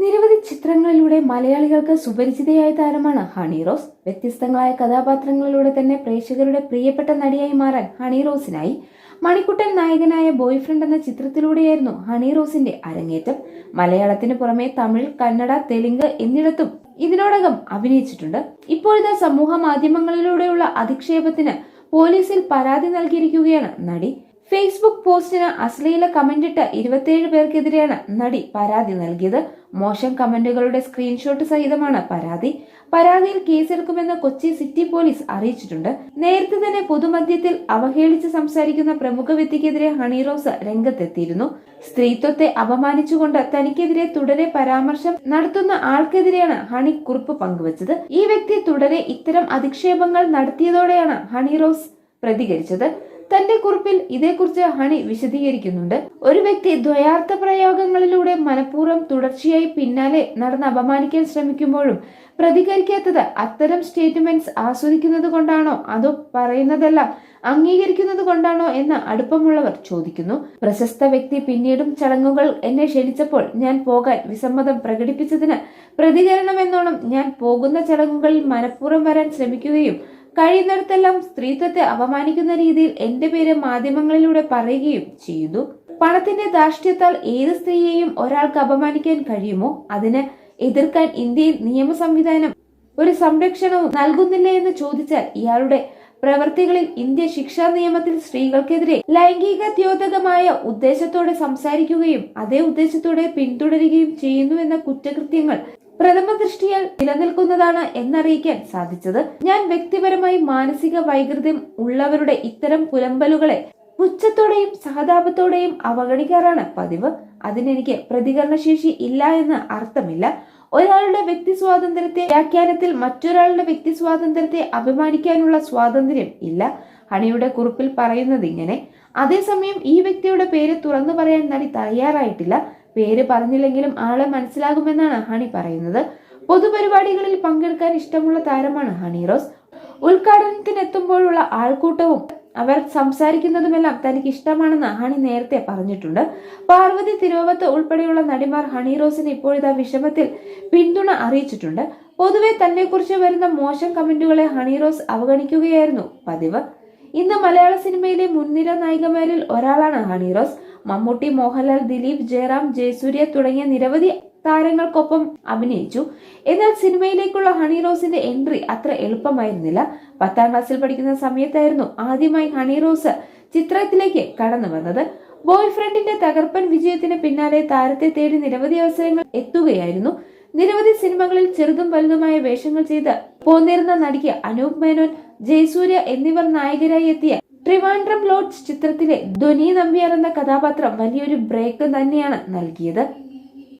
നിരവധി ചിത്രങ്ങളിലൂടെ മലയാളികൾക്ക് സുപരിചിതയായ താരമാണ് ഹണി റോസ്. വ്യത്യസ്തങ്ങളായ കഥാപാത്രങ്ങളിലൂടെ തന്നെ പ്രേക്ഷകരുടെ പ്രിയപ്പെട്ട നടിയായി മാറാൻ ഹണി റോസിനായി. മണിക്കുട്ടൻ നായകനായ ബോയ്ഫ്രണ്ട് എന്ന ചിത്രത്തിലൂടെയായിരുന്നു ഹണി റോസിന്റെ അരങ്ങേറ്റം. മലയാളത്തിന് പുറമെ തമിഴ് കന്നഡ തെലുങ്ക് എന്നിടത്തും ഇതിനോടകം അഭിനയിച്ചിട്ടുണ്ട്. ഇപ്പോഴത്തെ സമൂഹ മാധ്യമങ്ങളിലൂടെയുള്ള അധിക്ഷേപത്തിന് പോലീസിൽ പരാതി നൽകിയിരിക്കുകയാണ് നടി. ഫേസ്ബുക്ക് പോസ്റ്റിന് അശ്ലീല കമന്റിട്ട് ഇരുപത്തിയേഴ് പേർക്കെതിരെയാണ് നടി പരാതി നൽകിയത്. മോശം കമന്റുകളുടെ സ്ക്രീൻഷോട്ട് സഹിതമാണ് പരാതി. പരാതിയിൽ കേസെടുക്കുമെന്ന് കൊച്ചി സിറ്റി പോലീസ് അറിയിച്ചിട്ടുണ്ട്. നേരത്തെ തന്നെ പൊതുമധ്യത്തിൽ അവഹേളിച്ച് സംസാരിക്കുന്ന പ്രമുഖ വ്യക്തിക്കെതിരെ ഹണി റോസ് രംഗത്തെത്തിയിരുന്നു. സ്ത്രീത്വത്തെ അപമാനിച്ചുകൊണ്ട് തനിക്കെതിരെ തുടരെ പരാമർശം നടത്തുന്ന ആൾക്കെതിരെയാണ് ഹണി കുറിപ്പ് പങ്കുവച്ചത്. ഈ വ്യക്തി തുടരെ ഇത്തരം അധിക്ഷേപങ്ങൾ നടത്തിയതോടെയാണ് ഹണി റോസ് പ്രതികരിച്ചത്. തന്റെ കുറിപ്പിൽ ഇതേക്കുറിച്ച് ഹണി വിശദീകരിക്കുന്നുണ്ട്. ഒരു വ്യക്തി ദ്വയാർത്ഥ പ്രയോഗങ്ങളിലൂടെ മനഃപൂർവം തുടർച്ചയായി പിന്നാലെ നടന്ന് അപമാനിക്കാൻ ശ്രമിക്കുമ്പോഴും പ്രതികരിക്കാത്തത് അത്തരം സ്റ്റേറ്റ്മെന്റ്സ് ആസ്വദിക്കുന്നത് കൊണ്ടാണോ അതോ പറയുന്നതെല്ലാം അംഗീകരിക്കുന്നത് കൊണ്ടാണോ എന്ന് അടുപ്പമുള്ളവർ ചോദിക്കുന്നു. പ്രശസ്ത വ്യക്തി പിന്നീടും ചടങ്ങുകൾ എന്നെ ക്ഷണിച്ചപ്പോൾ ഞാൻ പോകാൻ വിസമ്മതം പ്രകടിപ്പിച്ചതിന് പ്രതികരണമെന്നോണം ഞാൻ പോകുന്ന ചടങ്ങുകളിൽ മനഃപൂർവം വരാൻ ശ്രമിക്കുകയും കഴിയുന്നിടത്തെല്ലാം സ്ത്രീത്വത്തെ അപമാനിക്കുന്ന രീതിയിൽ എന്റെ പേര് മാധ്യമങ്ങളിലൂടെ പറയുകയും ചെയ്തു. പണത്തിന്റെ ധാർഷ്ട്യത്താൽ ഏത് സ്ത്രീയെയും ഒരാൾക്ക് അപമാനിക്കാൻ കഴിയുമോ അതിന് എതിർക്കാൻ ഇന്ത്യയിൽ നിയമ സംവിധാനം ഒരു സംരക്ഷണവും നൽകുന്നില്ല എന്ന് ചോദിച്ചാൽ ഇയാളുടെ പ്രവൃത്തികളിൽ ഇന്ത്യ ശിക്ഷാ നിയമത്തിൽ സ്ത്രീകൾക്കെതിരെ ലൈംഗിക ദ്യോതകമായ ഉദ്ദേശത്തോടെ സംസാരിക്കുകയും അതേ ഉദ്ദേശത്തോടെ പിന്തുടരുകയും ചെയ്യുന്നുവെന്ന കുറ്റകൃത്യങ്ങൾ പ്രഥമ ദൃഷ്ടിയാൽ നിലനിൽക്കുന്നതാണ് എന്നറിയിക്കാൻ സാധിച്ചത്. ഞാൻ വ്യക്തിപരമായി മാനസിക വൈകൃതം ഉള്ളവരുടെ ഇത്തരം പുലമ്പലുകളെ പുച്ഛത്തോടെയും സഹതാപത്തോടെയും അവഗണിക്കാറാണ് പതിവ്. അതിനെനിക്ക് പ്രതികരണശേഷി ഇല്ല എന്ന് അർത്ഥമില്ല. ഒരാളുടെ വ്യക്തി സ്വാതന്ത്ര്യത്തെ വ്യാഖ്യാനത്തിൽ മറ്റൊരാളുടെ വ്യക്തി സ്വാതന്ത്ര്യത്തെ അഭിമാനിക്കാനുള്ള സ്വാതന്ത്ര്യം ഇല്ല. ഹണിയുടെ കുറിപ്പിൽ പറയുന്നത് ഇങ്ങനെ അതേസമയം ഈ വ്യക്തിയുടെ പേര് തുറന്നു പറയാൻ നടി തയ്യാറായിട്ടില്ല. പേര് പറഞ്ഞില്ലെങ്കിലും ആളെ മനസ്സിലാകുമെന്നാണ് ഹണി പറയുന്നത്. പൊതുപരിപാടികളിൽ പങ്കെടുക്കാൻ ഇഷ്ടമുള്ള താരമാണ് ഹണി റോസ്. ഉദ്ഘാടനത്തിനെത്തുമ്പോഴുള്ള ആൾക്കൂട്ടവും അവർ സംസാരിക്കുന്നതുമെല്ലാം തനിക്ക് ഇഷ്ടമാണെന്ന് ഹണി നേരത്തെ പറഞ്ഞിട്ടുണ്ട്. പാർവതി തിരുവത്ത് ഉൾപ്പെടെയുള്ള നടിമാർ ഹണി റോസിന് ഇപ്പോഴിതാ വിഷമത്തിൽ പിന്തുണ അറിയിച്ചിട്ടുണ്ട്. പൊതുവെ തന്നെക്കുറിച്ച് വരുന്ന മോശം കമന്റുകളെ ഹണി റോസ് അവഗണിക്കുകയായിരുന്നു പതിവ്. ഇന്ന് മലയാള സിനിമയിലെ മുൻനിര നായികമാരിൽ ഒരാളാണ് ഹണി റോസ്. മമ്മൂട്ടി മോഹൻലാൽ ദിലീപ് ജയറാം ജയസൂര്യ തുടങ്ങിയ നിരവധി താരങ്ങൾക്കൊപ്പം അഭിനയിച്ചു. എന്നാൽ സിനിമയിലേക്കുള്ള ഹണി റോസിന്റെ എൻട്രി അത്ര എളുപ്പമായിരുന്നില്ല. പത്താം ക്ലാസ്സിൽ പഠിക്കുന്ന സമയത്തായിരുന്നു ആദ്യമായി ഹണി റോസ് ചിത്രത്തിലേക്ക് കടന്നു വന്നത്. ബോയ് ഫ്രണ്ടിന്റെ തകർപ്പൻ വിജയത്തിന് പിന്നാലെ താരത്തെ തേടി നിരവധി അവസരങ്ങൾ എത്തുകയായിരുന്നു. നിരവധി സിനിമകളിൽ ചെറുതും വലുതുമായ വേഷങ്ങൾ ചെയ്ത് പോന്നിരുന്ന നടിക്ക് അനൂപ് മേനോൻ ജയസൂര്യ എന്നിവർ നായകരായി എത്തിയ ട്രിവാൻഡ്രം ലോഡ്ജ് ചിത്രത്തിലെ ധ്വനി നമ്പ്യാർ എന്ന കഥാപാത്രം വലിയൊരു ബ്രേക്ക് തന്നെയാണ് നൽകിയത്.